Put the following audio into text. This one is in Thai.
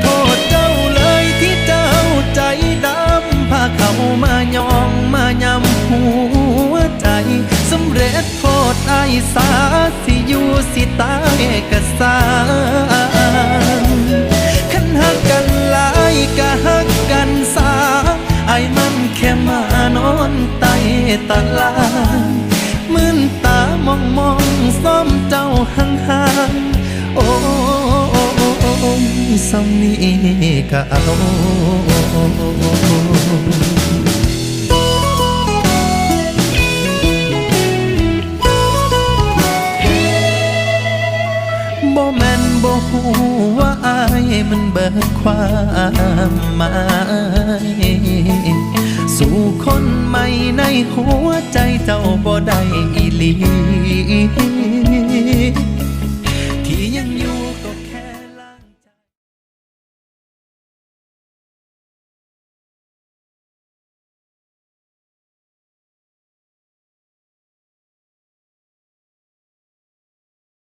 โทษเจ้าเลยที่เจ้าใจดำพาเขามายองมายำหัวใจสำเร็จโทษไอ้สาสิอยู่สิตายก็สางขันหักกันหลายก็หักกันสาไอ้มันแค่มานอนไตตารา สำนีก็เอาบ่แม่นบ่ฮู้ว่าอายมันเบิดความหมายสู่คนใหม่ในหัวใจเจ้าบ่ได้อีลีที่ยังอยู่ก็